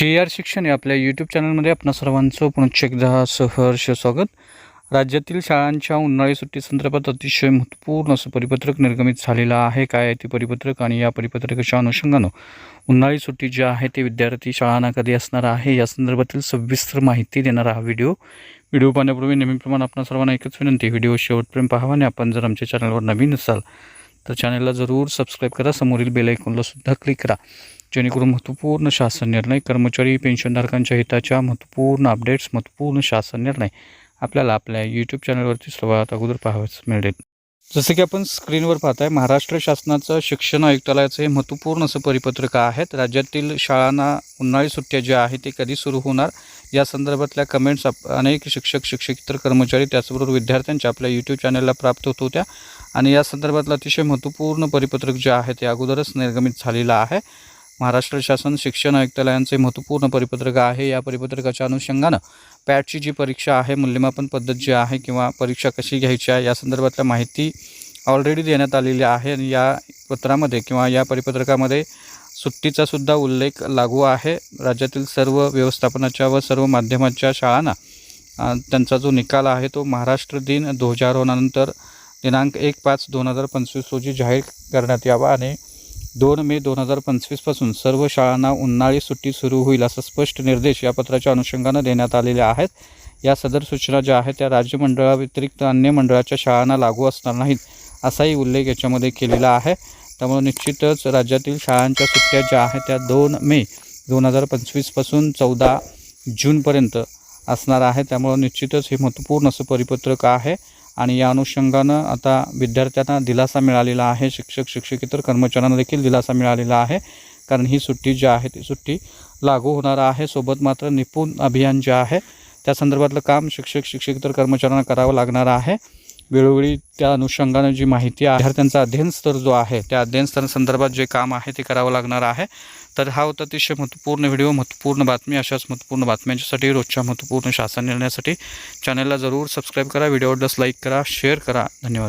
जे आर शिक्षण या आपल्या यूट्यूब चॅनलमध्ये आपणा सर्वांचं पुनश्च एकदा सहर्ष स्वागत. राज्यातील शाळांच्या उन्हाळी सुट्टी संदर्भात अतिशय महत्त्वपूर्ण असं परिपत्रक निर्गमित झालेलं आहे. काय आहे ते परिपत्रक आणि या परिपत्रकाच्या अनुषंगानं उन्हाळी सुट्टी जी आहे ते विद्यार्थी शाळांना कधी असणार आहे? या संदर्भातील सविस्तर माहिती देणारा हा व्हिडिओ. व्हिडिओ पाहण्यापूर्वी नेहमीप्रमाणे आपण सर्वांना एकच विनंती व्हिडिओ शेवटपर्यंत पाहावा आणि आपण जर आमच्या चॅनलवर नवीन असाल तर चॅनलला जरूर सबस्क्राईब करा. समोरील बेलायकॉनला सुद्धा क्लिक करा. जेणेकरून महत्त्वपूर्ण शासन निर्णय कर्मचारी पेन्शनधारकांच्या हिताच्या महत्त्वपूर्ण अपडेट्स महत्त्वपूर्ण शासन निर्णय आपल्याला आपल्या यूट्यूब चॅनलवरती सर्वात अगोदर पाहावयास मिळेल. जसं की आपण स्क्रीनवर पाहताय महाराष्ट्र शासनाचं शिक्षण आयुक्तालयाचं हे महत्त्वपूर्ण असं परिपत्रक आहेत राज्यातील शाळांना उन्हाळी सुट्ट्या ज्या आहेत ते कधी सुरू होणार? या संदर्भातल्या कमेंट्स आप अनेक शिक्षक शिक्षकेतर कर्मचारी त्याचबरोबर विद्यार्थ्यांच्या आपल्या यूट्यूब चॅनलला प्राप्त होत होत्या. आणि या संदर्भातलं अतिशय महत्त्वपूर्ण परिपत्रक जे आहे ते अगोदरच निर्गमित झालेलं आहे. महाराष्ट्र शासन शिक्षण आयुक्तालयांचे महत्त्वपूर्ण परिपत्रक आहे. या परिपत्रकाच्या अनुषंगानं पॅटची जी परीक्षा आहे मूल्यमापन पद्धत जी आहे किंवा परीक्षा कशी घ्यायची आहे या संदर्भातल्या माहिती ऑलरेडी देण्यात आलेली आहे आणि या पत्रामध्ये किंवा या परिपत्रकामध्ये सुट्टीचा सुद्धा उल्लेख लागू आहे. राज्यातील सर्व व्यवस्थापनाच्या व सर्व माध्यमाच्या शाळांना त्यांचा जो निकाल आहे तो महाराष्ट्र दिन ध्वजारोहणानंतर दिनांक एक पाच दोन हजार पंचवीस रोजी जाहीर करण्यात यावा आणि दोन मे दोन हजार पंचवीसपासून सर्व शाळांना उन्हाळी सुट्टी सुरू होईल असा स्पष्ट निर्देश या पत्राच्या अनुषंगानं देण्यात आलेले आहेत. या सदर सूचना ज्या आहेत त्या राज्य मंडळाव्यतिरिक्त अन्य मंडळाच्या शाळांना लागू असणार नाहीत असाही उल्लेख याच्यामध्ये केलेला आहे. त्यामुळे निश्चितच राज्यातील शाळांच्या सुट्ट्या ज्या आहेत त्या दोन मे दोन हजार पंचवीसपासून चौदा जूनपर्यंत असणार आहे त्यामुळं निश्चितच हे महत्त्वपूर्ण असं परिपत्रक आहे. आणि या अनुषंगानं आता विद्यार्थ्यांना दिलासा मिळालेला आहे. शिक्षक शिक्षकेतर कर्मचाऱ्यांना देखील दिलासा मिळालेला आहे. कारण ही सुट्टी जी आहे ती सुट्टी लागू होणार आहे. सोबत मात्र निपुण अभियान जे आहे त्या संदर्भातलं काम शिक्षक शिक्षकेतर कर्मचाऱ्यांना करावं लागणार आहे. वेळोवेळी त्या अनुषंगानं जी माहिती आहे विद्यार्थ्यांचा अध्ययन स्तर जो आहे त्या अध्ययन स्तर संदर्भात जे काम आहे ते करावं लागणार आहे. तर हा होता अतिशय महत्त्वपूर्ण व्हिडिओ महत्त्वपूर्ण बातमी. अशाच महत्त्वपूर्ण बातम्यांच्यासाठी रोजच्या महत्त्वपूर्ण शासन निर्णयासाठी चॅनलला जरूर सबस्क्राईब करा. व्हिडिओ लाईक करा शेअर करा. धन्यवाद.